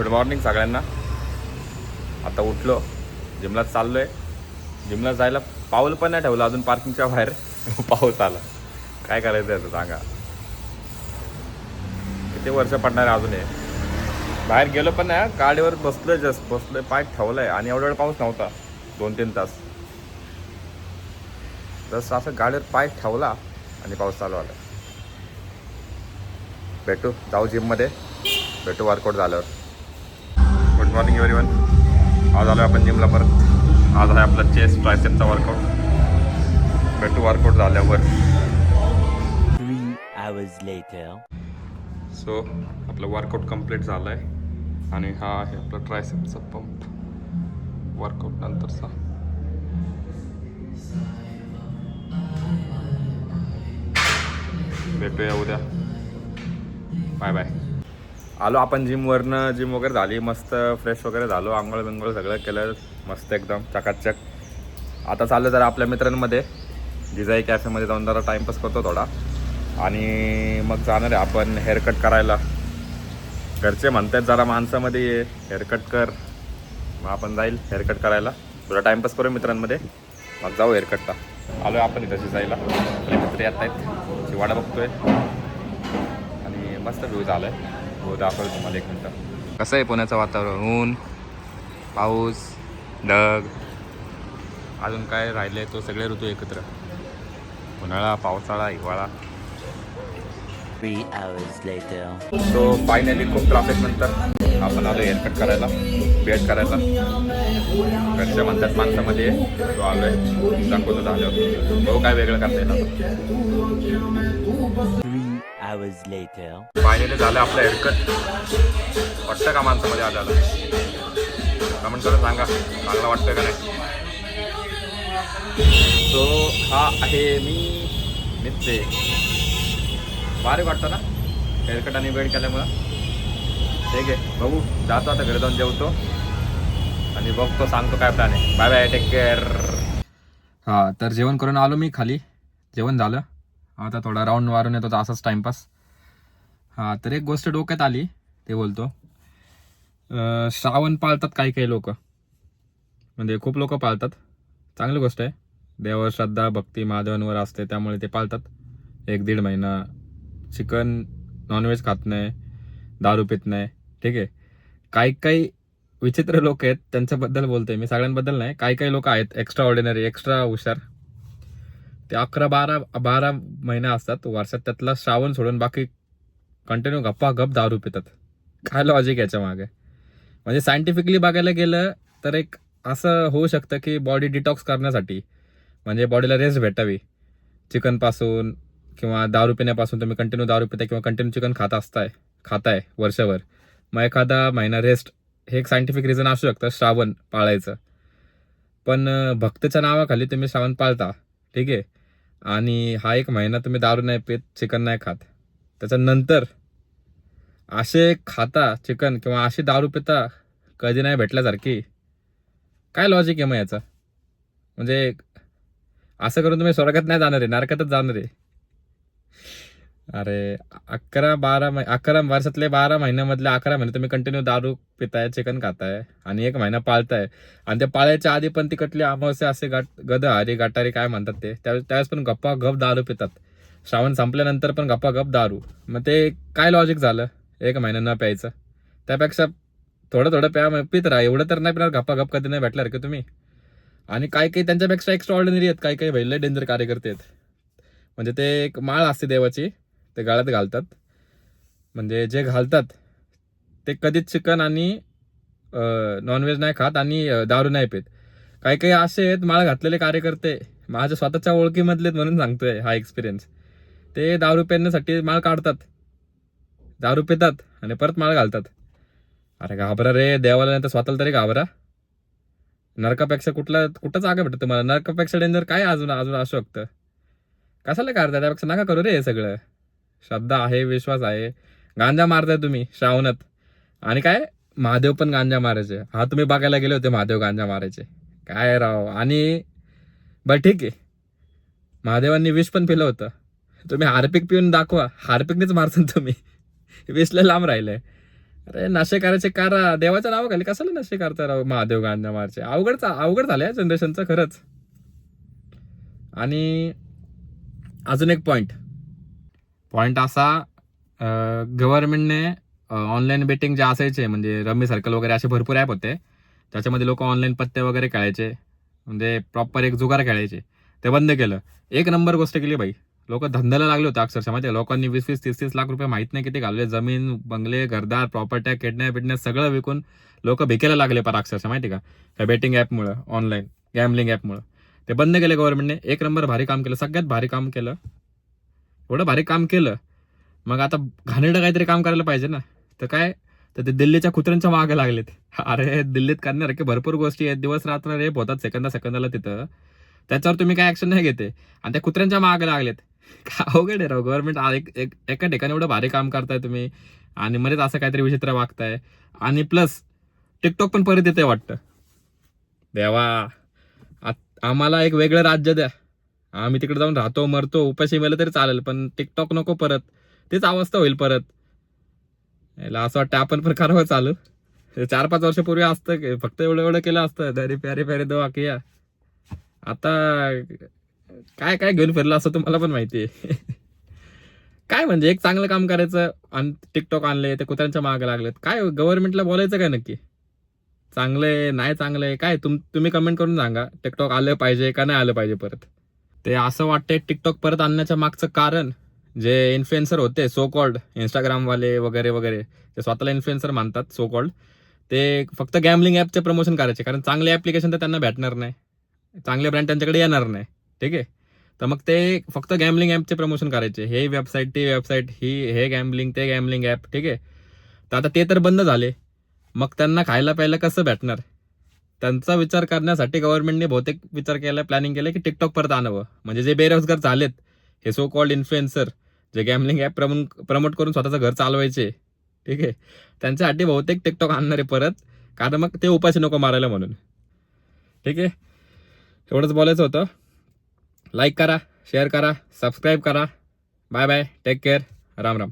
Good morning सगळ्यांना. आता उठलो. जिमला चाललोय. जिमला जायला पाऊल पण नाही ठेवलं अजून पार्किंगच्या बाहेर. पाऊस आला. काय करायचं आहे सांगा. किती वर्ष पडणार आहे अजून हे? बाहेर गेलो पण नाही गाडीवर बसलोय जस्ट बसलोय पाय ठेवलाय. आणि एवढा वेळ पाऊस नव्हता. दोन तीन तास. जसं असं गाडीवर पाय ठेवला आणि पाऊस चालू आला. भेटू. जाऊ जिममध्ये भेटू वर्कआउट झाल्यावर. गुड मॉर्निंग एव्हरी वन आज आलो आपण जिमला परत. आज आहे आपला चेस्ट ट्रायसेपचा वर्कआउट भेटू वर्कआउट झाल्यावर. सो आपलं वर्कआउट कंप्लीट झालं आहे आणि हा आहे आपला ट्रायसेपचा पंप वर्कआउट नंतरचा. भेटूया उद्या. बाय बाय आलो आपण जिमवरनं जिम वगैरे झाली मस्त फ्रेश वगैरे झालो आंघोळ बिंगोळ सगळं केलं मस्त एकदम चकाचक. आता चाललं जरा आपल्या मित्रांमध्ये. जिजाई कॅफेमध्ये जाऊन जरा टाईमपास करतो थोडा. आणि मग जाणार आहे आपण हेअरकट करायला. घरचे म्हणतात जरा माणसामध्ये ये हेअरकट कर. मग आपण जाईल हेअरकट करायला. तुला टाईमपास करू मित्रांमध्ये. मग जाऊ हेअरकटला आलो आपण इथं जिजाईला. आपले मित्र येत आहेत शिवाडा बघतोय. आणि मस्त व्ह्यू झाला आहे हो दाखवतो तुम्हाला एक मिनटं. कसं आहे पुण्याचं वातावरण? ऊन पाऊस ढग? अजून काय राहिले तो सगळे ऋतू एकत्र. उन्हाळा पावसाळा हिवाळा. सो फायनली खूप ट्रॅफिक नंतर. आपण आलो हेअरकट करायला बेड करायला. घरच्या म्हणतात माणसामध्ये तो आलो आहे दाखवतो झाल्यावर. भाऊ काय वेगळं करता येईल hours later. फायनली झालं आपलं हेअरकट वाटतं का माणसामध्ये आल्याला? कमेंट करून सांगा. चांगलं वाटतं का नाही? सो हा आहे मी मित्रे. भारी वाटतं ना? हेअरकट आणि बेड केल्यामुळं. ठीक आहे बघू. जातो आता घरी जाऊन जेवतो. आणि बघतो सांगतो काय प्लॅन आहे. बाय बाय टेक केअर हां तर जेवण करून आलो मी खाली. जेवण झालं. आता थोडा राऊंड मारून येतो असाच टाइमपास हां तर एक गोष्ट डोक्यात आली ते बोलतो. श्रावण पाळतात काही काही लोक. म्हणजे खूप लोक पाळतात. चांगली गोष्ट आहे. देवावर श्रद्धा भक्ती महादेवांवर असते त्यामुळे ते पाळतात. एक दीड महिना. चिकन नॉनव्हेज खात नाही. दारू पित नाही. ठीक आहे. काही काही विचित्र लोक आहेत त्यांच्याबद्दल बोलते मी. सगळ्यांबद्दल नाही. काही काही लोक आहेत एक्स्ट्रा ऑर्डिनरी एक्स्ट्रा हुशार. ते अकरा बारा बारा महिना असतात वर्षात. त्यातला श्रावण सोडून बाकी कंटिन्यू गप्पा गप दारू पितात. काय लॉजिक याच्या मागे? म्हणजे सायंटिफिकली बघायला गेलं तर एक असं होऊ शकतं की बॉडी डिटॉक्स करण्यासाठी म्हणजे बॉडीला रेस्ट भेटावी. चिकनपासून किंवा दारू पिण्यापासून तुम्ही कंटिन्यू दारू पिताय किंवा कंटिन्यू चिकन खात असताय खाताय वर्षभर. मग एखादा महिना रेस्ट हे एक सायंटिफिक रिझन असू शकतं श्रावण पाळायचं. पण भक्तच्या नावाखाली तुम्ही श्रावण पाळता. ठीक आहे? आणि हा एक महिना तुम्ही दारू नाही पित चिकन नाही खात. त्याच्यानंतर असे खाता चिकन किंवा असे दारू पिता कधी नाही भेटल्यासारखी काय लॉजिक आहे मग याचं? म्हणजे असं करून तुम्ही स्वर्गात नाही जाणार आहे नरकातच जाणार आहे. अरे अकरा बारा मै अकरा वर्षातले बारा महिन्यामधले अकरा महिने तुम्ही कंटिन्यू दारू पिताय चिकन खाताय आणि एक महिना पाळताय. आणि ते पाळायच्या आधी पण तिकडले अमावस्या असे गाट गद हरी गाटारी काय म्हणतात ते? त्यावेळेस त्यावेळेस पण गप्पा गप दारू पितात. श्रावण संपल्यानंतर पण गप्पा गप दारू. मग ते काय लॉजिक झालं? एक महिना न प्यायचं. त्यापेक्षा थोडं थोडं प्या मग पित राहा. एवढं तर नाही पिणार गप्पा गप कधी नाही भेटणार की तुम्ही? आणि काही काही त्यांच्यापेक्षा एक्स्ट्रा ऑर्डिनरी आहेत. काही काही भैले डेंजर कार्यकर्ते आहेत. म्हणजे ते एक माळ असते देवाची. ते गळ्यात घालतात. म्हणजे जे घालतात ते कधीच चिकन आणि नॉनव्हेज नाही खात आणि दारू नाही पित. काही काही असे आहेत माळ घातलेले कार्यकर्ते माझ्या स्वतःच्या ओळखीमधले म्हणून सांगतोय हा एक्सपिरियन्स ते दारू पेरण्यासाठी माळ काढतात. दारू पितात आणि परत माळ घालतात. अरे घाबरा रे देवाला नाही तर स्वतःला तरी घाबरा. नरकापेक्षा कुठला कुठं जागा भेटत तुम्हाला. नरकापेक्षा डेंजर काय अजून अजून असू शकतं कशाला काढता त्यापेक्षा नका करू रे हे सगळं. श्रद्धा आहे विश्वास आहे. गांजा मारताय तुम्ही श्रावणात. आणि काय? महादेव पण गांजा मारायचे. हा तुम्ही बघायला गेले होते महादेव गांजा मारायचे. काय राव? आणि बरं ठीक आहे. महादेवांनी विष पण पिलं होतं. तुम्ही हार्पिक पिऊन दाखवा. हार्पिकनेच मारतो तुम्ही. विषला लांब राहिलंय. अरे नशे करायचे करा देवाच्या नावाखाली कशाला नशे करता राव महादेव गांजा मारचे अवघड अवघड झालंय जनरेशनचं खरंच. आणि अजून एक पॉईंट पॉईंट असा गव्हर्नमेंटने ऑनलाईन बेटिंग जे असायचे म्हणजे रमी सर्कल वगैरे असे भरपूर ॲप होते त्याच्यामध्ये लोक ऑनलाईन पत्ते वगैरे खेळायचे म्हणजे प्रॉपर एक जुगार खेळायचे ते बंद केलं. एक नंबर गोष्ट केली बाई. लोक धंद्याला लागले होते अक्षरशः माहिती आहे? लोकांनी वीस वीस तीस तीस लाख रुपये माहीत नाही किती घालले जमीन बंगले घरदार प्रॉपर्ट्या किडनॅप बिडनॅप सगळं विकून लोक भिकेला लागले पर अक्षरशः माहिती आहे का? त्या बेटिंग ॲपमुळं ऑनलाईन गॅमलिंग ॲपमुळं ते बंद केले गव्हर्नमेंटने. एक नंबर भारी काम केलं सगळ्यात भारी काम केलं एवढं भारी काम केलं. मग आता घाणेरडं काहीतरी काम करायला पाहिजे ना. तर काय? तर ते दिल्लीच्या कुत्र्यांच्या मागे लागलेत. अरे दिल्लीत करण्यासारखे भरपूर गोष्टी आहेत. दिवस रात्र रेप होतात सेकंदा सेकंदाला तिथं. त्याच्यावर तुम्ही काय ऍक्शन नाही घेते. आणि त्या कुत्र्यांच्या मागे लागलेत. काय अवघड आहे राव. गव्हर्नमेंट एका ठिकाणी एवढं भारी काम करताय तुम्ही. आणि मध्येच असं काहीतरी विचित्र वागताय. आणि प्लस टिकटॉक पण परत येते वाटतं. देवा. आम्हाला एक वेगळं राज्य द्या. आम्ही तिकडे जाऊन राहतो मरतो उपाशी मेलं तरी चालेल पण टिकटॉक नको परत. तेच अवस्था होईल परत. याला असं वाटतं आपण पण करावं चालू. चार पाच वर्षापूर्वी असतं की फक्त एवढं एवढं केलं असतं. दरी प्यारे प्यारे दो आकिया आता काय काय घेऊन फिरलं असं तुम्हाला पण माहिती आहे. काय म्हणजे एक चांगलं काम करायचं आणि टिकटॉक आणले ते कुत्र्यांच्या मागे लागलेत. काय गव्हर्नमेंटला बोलायचं काय नक्की? चांगलं आहे नाही चांगले काय? तुम तुम्ही कमेंट करून सांगा. टिकटॉक आलं पाहिजे का नाही आलं पाहिजे परत? ते असं वाटतंय टिकटॉक परत आणण्याच्या मागचं कारण जे इन्फ्लुएन्सर होते सो कॉल्ड इंस्टाग्रामवाले वगैरे वगैरे ते स्वतःला इन्फ्लुएन्सर मानतात सो कॉल्ड ते फक्त गॅमलिंग ॲपचे प्रमोशन करायचे. कारण चांगले ॲप्लिकेशन तर त्यांना भेटणार नाही. चांगले ब्रँड त्यांच्याकडे येणार नाही. ठीक आहे? तर मग ते फक्त गॅमलिंग ॲपचे प्रमोशन करायचे. हे वेबसाईट ती वेबसाईट ही हे गॅमलिंग ते गॅमलिंग ॲप ठीक आहे? तर आता ते तर बंद झाले. मग त्यांना खायला प्यायला कसं भेटणार? त्यांचा विचार करण्यासाठी गव्हर्नमेंटने बहुतेक विचार केला प्लॅनिंग केलं की टिकटॉक परत आणावं. म्हणजे जे बेरोजगार झालेत हे सो कॉल्ड इन्फ्लुएन्सर जे गॅमलिंग ॲप प्रमो प्रमोट करून स्वतःचं घर चालवायचे ठीक आहे? त्यांच्यासाठी बहुतेक टिकटॉक आणणारे परत कारण मग ते उपाशी नको मारायला म्हणून. ठीक आहे? एवढंच बोलायचं होतं. लाईक करा शेअर करा सबस्क्राईब करा. Bye bye take care Ram Ram.